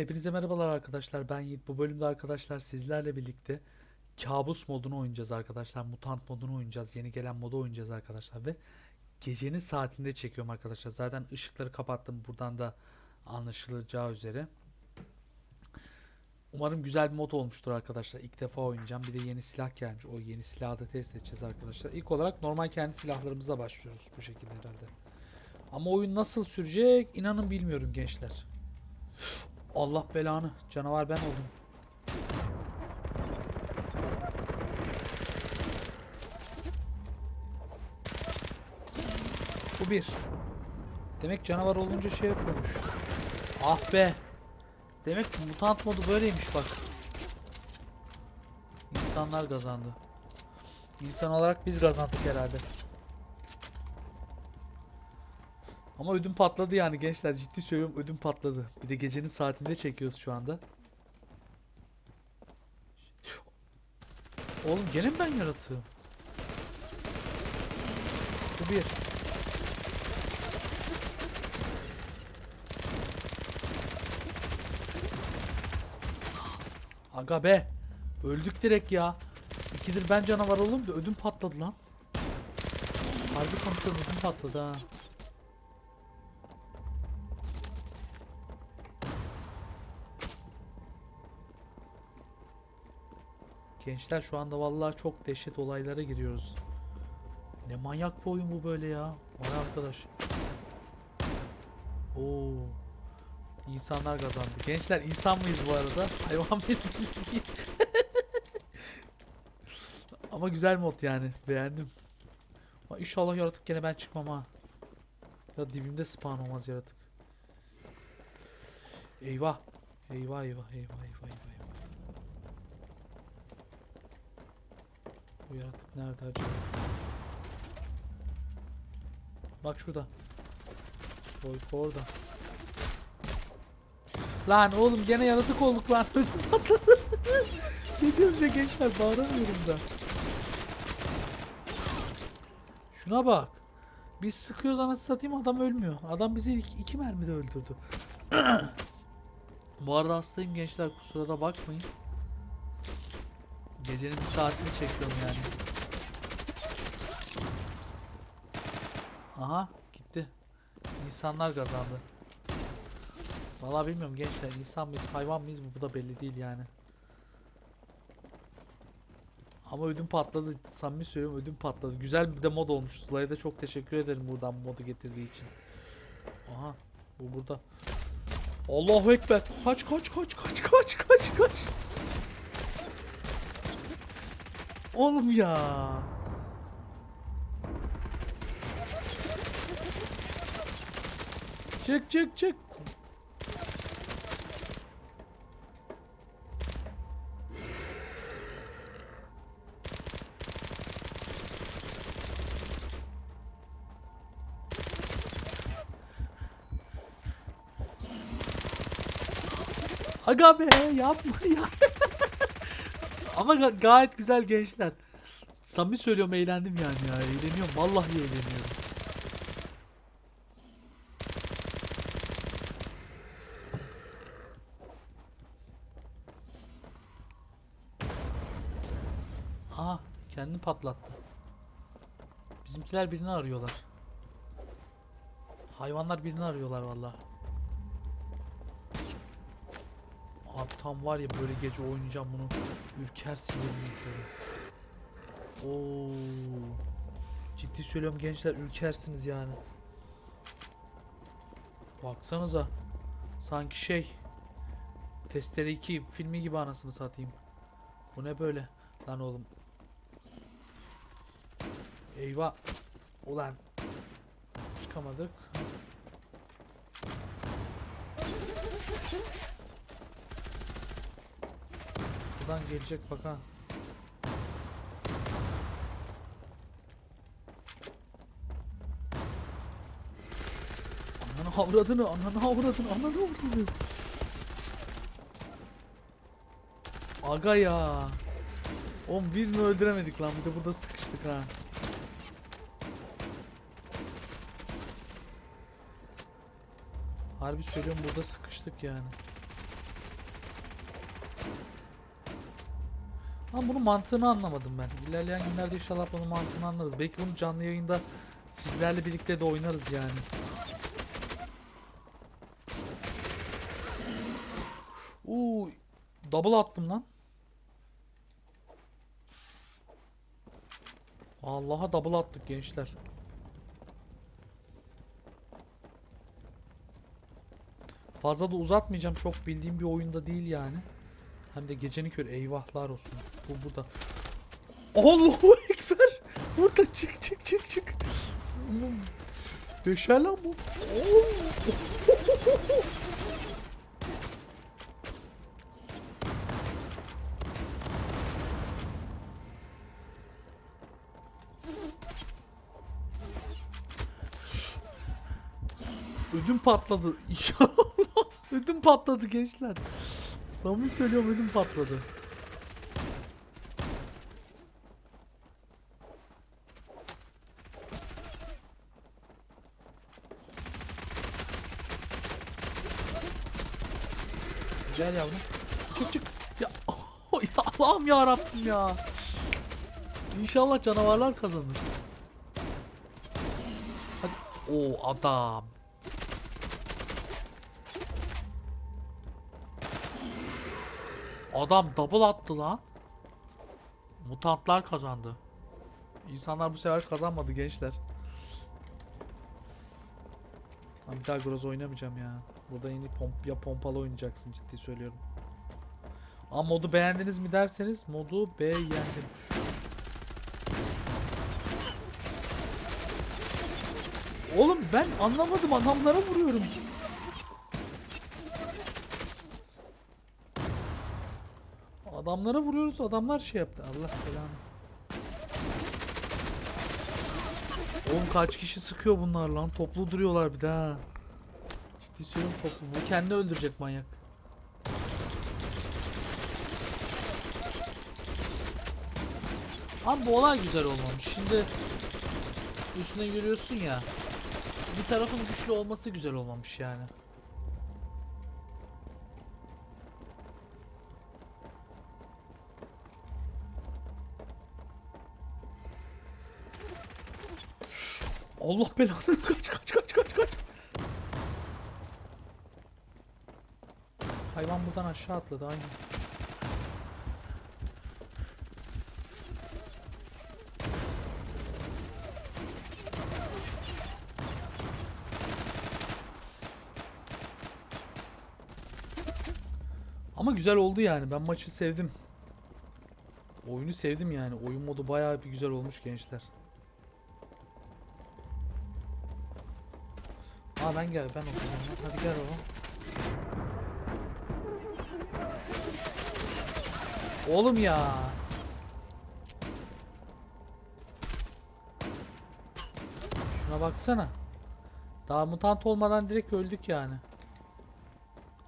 Hepinize merhabalar arkadaşlar. Ben Yiğit. Bu bölümde arkadaşlar sizlerle birlikte kabus modunu oynayacağız arkadaşlar. Mutant modunu oynayacağız. Yeni gelen modu oynayacağız arkadaşlar ve gecenin saatinde çekiyorum arkadaşlar. Zaten ışıkları kapattım. Buradan da anlaşılacağı üzere. Umarım güzel bir mod olmuştur arkadaşlar. İlk defa oynayacağım. Bir de yeni silah gelmiş. O yeni silahı da test edeceğiz arkadaşlar. İlk olarak normal kendi silahlarımızla başlıyoruz bu şekilde herhalde. Ama oyun nasıl sürecek inanın bilmiyorum gençler. Allah belanı. Canavar ben oldum. Bu bir. Demek canavar olunca şey yapıyormuş. Ah be. Demek mutant modu böyleymiş bak. İnsanlar kazandı. İnsan olarak biz kazandık herhalde. Ama ödüm patladı yani gençler ciddi söylüyorum ödüm patladı. Bir de gecenin saatinde çekiyoruz şu anda. Oğlum gene mi ben yaratığım? Bu bir. Aga be. Öldük direkt ya. İkidir ben canavar oldum da ödüm patladı lan. Harbi konuşuyorum ödüm patladı ha. Gençler şu anda vallahi çok dehşet olaylara giriyoruz. Ne manyak bir oyun bu böyle ya. Vay arkadaş. Oo. İnsanlar kazandı. Gençler insan mıyız bu arada? Hayvan mıyız? Ama güzel mod yani. Beğendim. Ama İnşallah yaratık gene ben çıkmam ha. Ya dibimde spawn olmaz yaratık. Eyvah. Eyvah eyvah eyvah eyvah eyvah. Bu yaratık nerede acaba? Bak şurada. Boyko orada. Lan oğlum gene yaratık olduk lan. Ne diyorsunuz ya gençler bağıramıyorum da. Şuna bak. Biz sıkıyoruz anasını satayım adam ölmüyor. Adam bizi iki, iki mermide öldürdü. Bu arada hastayım gençler kusura da bakmayın. Gecenin bir saatini çekiyorum yani. Aha gitti. İnsanlar kazandı. Vallahi bilmiyorum gençler insan mıyız hayvan mıyız bu da belli değil yani. Ama ödüm patladı. Samimi söylüyorum ödüm patladı. Güzel bir de mod olmuş. Sulay'a da çok teşekkür ederim buradan bu modu getirdiği için. Aha bu burada. Allahu Ekber. Kaç kaç kaç kaç kaç kaç kaç. Oğlum ya. Çık çık çık. Aga be yapma ya. Ama ga- gayet güzel gençler. Samimi söylüyorum eğlendim yani ya. Eğleniyorum. Vallahi eğleniyorum. Aha kendini patlattı. Bizimkiler birini arıyorlar. Hayvanlar birini arıyorlar vallahi. Tam var ya böyle gece oynayacağım bunu. Ürkersin yemin. Oo. Ciddi söylüyorum gençler ürkersiniz yani. Baksanıza. Sanki şey. Testere 2 filmi gibi anasını satayım. Bu ne böyle? Lan oğlum. Eyvah. Ulan. Çıkamadık. Buradan gelecek bak ha. Ananı avradını, ananı avradını, ananı avradını. Aga ya. Oğlum birini öldüremedik lan bir de burada sıkıştık ha. Harbi söylüyorum burada sıkıştık yani. Ama bunun mantığını anlamadım ben. İlerleyen günlerde inşallah bunun mantığını anlarız. Belki bunu canlı yayında sizlerle birlikte de oynarız yani. Uuu double attım lan. Allah'a double attık gençler. Fazla da uzatmayacağım. Çok bildiğim bir oyunda değil yani. Hem de gecenin körü eyvahlar olsun. Bu burada. Allahu ekber. Burada çık çık çık çık. Döşer lan bu. Ödüm patladı. Ödüm patladı gençler. Samimi söylüyorum ödüm patladı. Gel yavrum. Çık çık. Ya, ya Allah'ım ya Rabbim ya. İnşallah canavarlar kazanır. Hadi. O adam. Adam double attı lan. Mutantlar kazandı. İnsanlar bu sefer kazanmadı gençler. Lan bir daha Groz oynamayacağım ya. Burada yeni pomp ya pompalı oynayacaksın ciddi söylüyorum. Ama modu beğendiniz mi derseniz modu beğendim. Oğlum ben anlamadım adamlara vuruyorum. Adamlara vuruyoruz adamlar şey yaptı. Allah belanı. Oğlum kaç kişi sıkıyor bunlar lan. Toplu duruyorlar bir daha. Ciddi söylüyorum toplu. Bu kendi öldürecek manyak. Abi bu olay güzel olmamış. Şimdi üstüne görüyorsun ya. Bir tarafın güçlü olması güzel olmamış yani. Allah belanı kaç kaç kaç kaç kaç. Hayvan buradan aşağı atladı aynı. Ama güzel oldu yani. Ben maçı sevdim. Oyunu sevdim yani. Oyun modu bayağı bir güzel olmuş gençler. Aa ben gel ben okuyacağım. lan. Hadi gel oğlum. Oğlum ya. Şuna baksana. Daha mutant olmadan direkt öldük yani.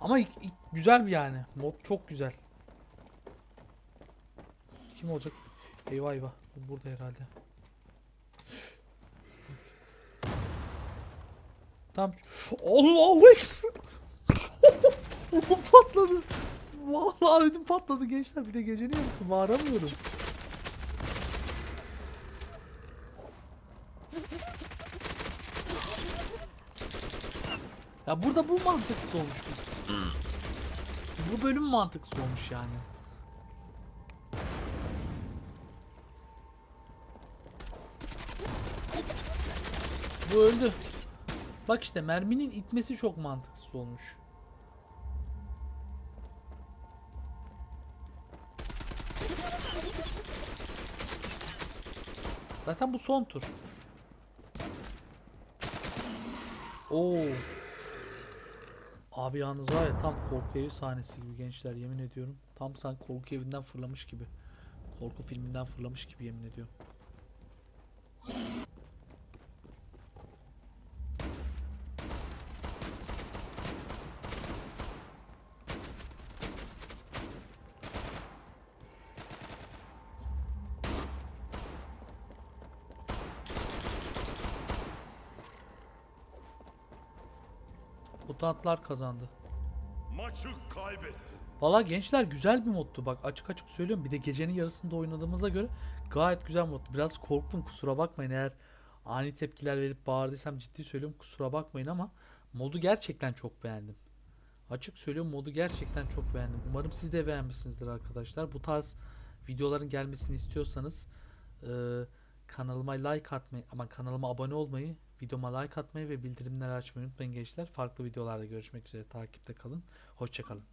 Ama ilk- ilk güzel yani. Mod çok güzel. Kim olacak? Eyvah eyvah. Bu Burada herhalde. Tam Allahu ekber. Ödüm patladı. Vallahi ödüm patladı gençler. Bir de gecenin yarısı bağıramıyorum. Ya burada bu mantıksız olmuş biz. Bu bölüm mantıksız olmuş yani. Bu öldü. Bak işte merminin itmesi çok mantıksız olmuş. Zaten bu son tur. Oo. Abi yalnız var ya tam korku evi sahnesi gibi gençler yemin ediyorum. Tam sen korku evinden fırlamış gibi. Korku filminden fırlamış gibi yemin ediyorum. Mutantlar kazandı. Maçı kaybettin. Valla gençler güzel bir moddu bak açık açık söylüyorum. Bir de gecenin yarısında oynadığımıza göre gayet güzel moddu. Biraz korktum kusura bakmayın eğer ani tepkiler verip bağırdıysam ciddi söylüyorum kusura bakmayın ama modu gerçekten çok beğendim. Açık söylüyorum modu gerçekten çok beğendim. Umarım siz de beğenmişsinizdir arkadaşlar. Bu tarz videoların gelmesini istiyorsanız e, kanalıma like atmayı ama kanalıma abone olmayı, videoma like atmayı ve bildirimleri açmayı unutmayın gençler. Farklı videolarda görüşmek üzere. Takipte kalın. Hoşçakalın.